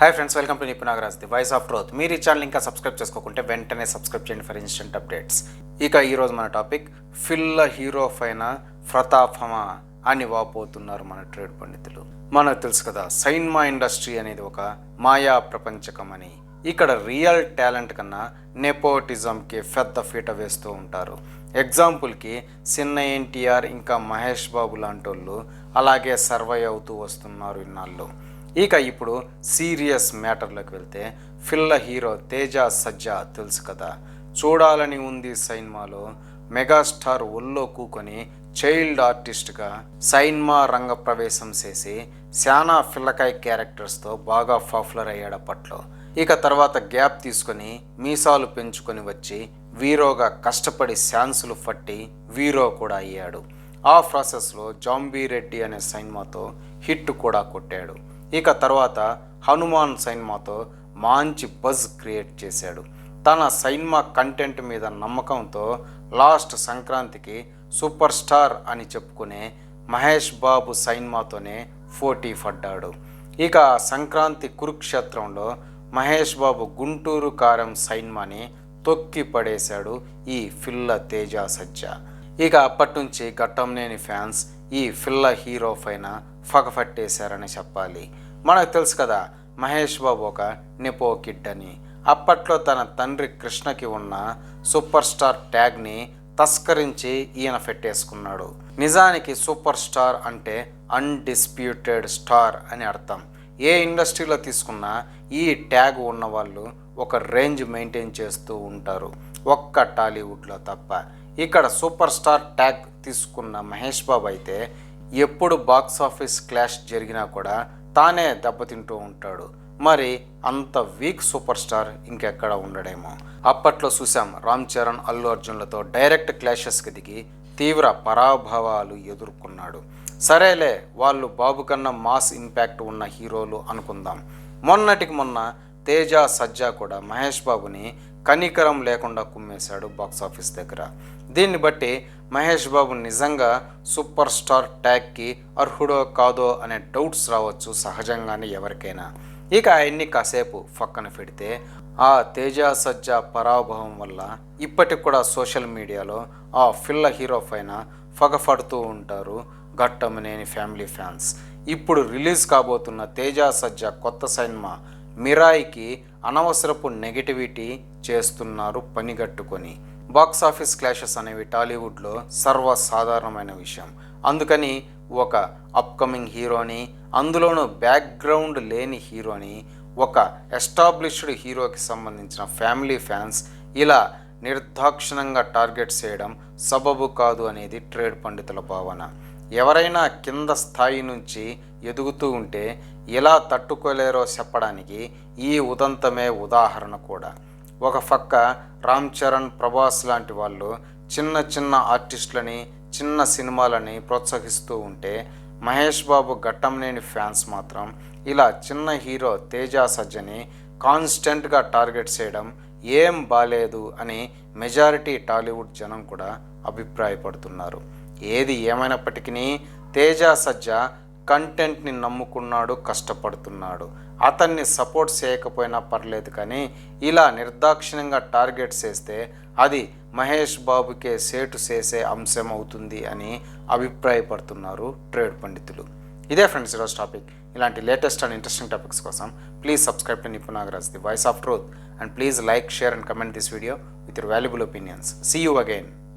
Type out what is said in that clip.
Hi friends welcome to Nipu Nagaraj the voice of truth మీరు ఈ channel ఇంకా subscribe చేసుకోకుంటే వెంటనే సబ్స్క్రైబ్ చేయండి ఫర్ ఇన్స్టెంట్ అప్డేట్స్ ఇక ఈరోజు మన టాపిక్ ఫిల్ల హీరో పైన ప్రతాపమా అని వాపోతున్నారు మన ట్రేడ్ పండితులు. మనకు తెలుసు కదా సైన్మా ఇండస్ట్రీ అనేది ఒక మాయా ప్రపంచకం అని. ఇక్కడ రియల్ టాలెంట్ కన్నా నెపోటిజంకి పెద్ద ఫీట వేస్తూ ఉంటారు. ఎగ్జాంపుల్కి చిన్న ఎన్టీఆర్ ఇంకా మహేష్ బాబు లాంటి వాళ్ళు అలాగే సర్వై అవుతూ వస్తున్నారు ఇన్నాళ్ళు. ఇక ఇప్పుడు సీరియస్ మ్యాటర్లోకి వెళ్తే ఫిల్ల హీరో తేజ సజ్జా తెలుసు కదా. చూడాలని ఉంది సైన్మాలో మెగాస్టార్ ఒల్లో కూకొని చైల్డ్ ఆర్టిస్ట్గా సైన్మా రంగ ప్రవేశం చేసి శానా ఫిల్లకాయ్ క్యారెక్టర్స్తో బాగా పాపులర్ అయ్యాడు అప్పట్లో. ఇక తర్వాత గ్యాప్ తీసుకొని మీసాలు పెంచుకొని వచ్చి వీరోగా కష్టపడి ఛాన్సులు పట్టి వీరో కూడా అయ్యాడు. ఆ ప్రాసెస్లో జాంబీ రెడ్డి అనే సైన్మాతో హిట్ కూడా కొట్టాడు. ఇక తర్వాత హనుమాన్ సైన్మాతో మంచి బజ్ క్రియేట్ చేశాడు. తన సైన్మా కంటెంట్ మీద నమ్మకంతో లాస్ట్ సంక్రాంతికి సూపర్ స్టార్ అని చెప్పుకునే మహేష్ బాబు సైన్మాతోనే పోటీ పడ్డాడు. ఇక సంక్రాంతి కురుక్షేత్రంలో మహేష్ బాబు గుంటూరు కారం సైన్మాని తొక్కి పడేశాడు ఈ ఫిల్ల తేజ సజ్జ ఇక అప్పటి నుంచి ఘట్టంనేని ఫ్యాన్స్ ఈ ఫిల్ల హీరో పైన పగపట్టేశారని చెప్పాలి. మనకు తెలుసు కదా మహేష్ బాబు ఒక నెపో కిడ్ అని. అప్పట్లో తన తండ్రి కృష్ణకి ఉన్న సూపర్ స్టార్ ట్యాగ్ని తస్కరించి ఈయన పెట్టేసుకున్నాడు. నిజానికి సూపర్ స్టార్ అంటే అన్డిస్ప్యూటెడ్ స్టార్ అని అర్థం. ఏ ఇండస్ట్రీలో తీసుకున్నా ఈ ట్యాగ్ ఉన్నవాళ్ళు ఒక రేంజ్ మెయింటైన్ చేస్తూ ఉంటారు. ఒక్క టాలీవుడ్లో తప్ప. ఇక్కడ సూపర్ స్టార్ ట్యాగ్ తీసుకున్న మహేష్ బాబు అయితే ఎప్పుడు బాక్స్ ఆఫీస్ క్లాష్ జరిగినా కూడా తానే దెబ్బతింటూ ఉంటాడు. మరి అంత వీక్ సూపర్ స్టార్ ఇంకెక్కడ ఉండడేమో? అప్పట్లో చూసాం రామ్ చరణ్ అల్లు అర్జున్లతో డైరెక్ట్ క్లాషెస్కి దిగి తీవ్ర పరాభవాలు ఎదుర్కొన్నాడు. సరేలే వాళ్ళు బాబు కన్నా మాస్ ఇంపాక్ట్ ఉన్న హీరోలు అనుకుందాం. మొన్నటికి మొన్న తేజ సజ్జా కూడా మహేష్ బాబుని కనికరం లేకుండా కుమ్మేశాడు బాక్స్ ఆఫీస్ దగ్గర. దీన్ని బట్టి మహేష్ బాబు నిజంగా సూపర్ స్టార్ ట్యాగ్కి అర్హుడో కాదో అనే డౌట్స్ రావచ్చు సహజంగానే ఎవరికైనా. ఇక ఆయన్ని కాసేపు పక్కన పెడితే ఆ తేజ సజ్జా పరాభవం వల్ల ఇప్పటికి కూడా సోషల్ మీడియాలో ఆ ఫిల్ల హీరో పైన పగపడుతూ ఉంటారు ఘట్టమనేని ఫ్యామిలీ ఫ్యాన్స్. ఇప్పుడు రిలీజ్ కాబోతున్న తేజ సజ్జా కొత్త సినిమా మిరాయికి అనవసరపు నెగిటివిటీ చేస్తున్నారు పనిగట్టుకొని. బాక్స్ ఆఫీస్ క్లాషెస్ అనేవి టాలీవుడ్లో సర్వసాధారణమైన విషయం. అందుకని ఒక అప్కమింగ్ హీరోని అందులోనూ బ్యాక్గ్రౌండ్ లేని హీరోని ఒక ఎస్టాబ్లిష్డ్ హీరోకి సంబంధించిన ఫ్యామిలీ ఫ్యాన్స్ ఇలా నిర్దాక్షిణంగా టార్గెట్ చేయడం సబబు కాదు అనేది ట్రేడ్ పండితుల భావన. ఎవరైనా కింద స్థాయి నుంచి ఎదుగుతూ ఉంటే ఎలా తట్టుకోలేరో చెప్పడానికి ఈ ఉదంతమే ఉదాహరణ కూడా. ఒక పక్క రామ్ చరణ్ ప్రభాస్ లాంటి వాళ్ళు చిన్న చిన్న ఆర్టిస్టులని చిన్న సినిమాలని ప్రోత్సహిస్తూ ఉంటే మహేష్ బాబు ఘట్టంనేని ఫ్యాన్స్ మాత్రం ఇలా చిన్న హీరో తేజ సజ్జని కాన్స్టెంట్గా టార్గెట్ చేయడం ఏం బాలేదు అని మెజారిటీ టాలీవుడ్ జనం కూడా అభిప్రాయపడుతున్నారు. ఏది ఏమైనప్పటికీ తేజ సజ్జ కంటెంట్ని నమ్ముకున్నాడు కష్టపడుతున్నాడు. అతన్ని సపోర్ట్ చేయకపోయినా పర్లేదు కానీ ఇలా నిర్దాక్షిణ్యంగా టార్గెట్ చేస్తే అది మహేష్ బాబుకే సేటు చేసే అంశం అవుతుంది అని అభిప్రాయపడుతున్నారు ట్రేడ్ పండితులు. ఇదే ఫ్రెండ్స్ ఈరోజు టాపిక్. ఇలాంటి లేటెస్ట్ అండ్ ఇంట్రెస్టింగ్ టాపిక్స్ కోసం please subscribe to Nipu Nagaraj the voice of truth. And please like share and comment this video with your valuable opinions. See you again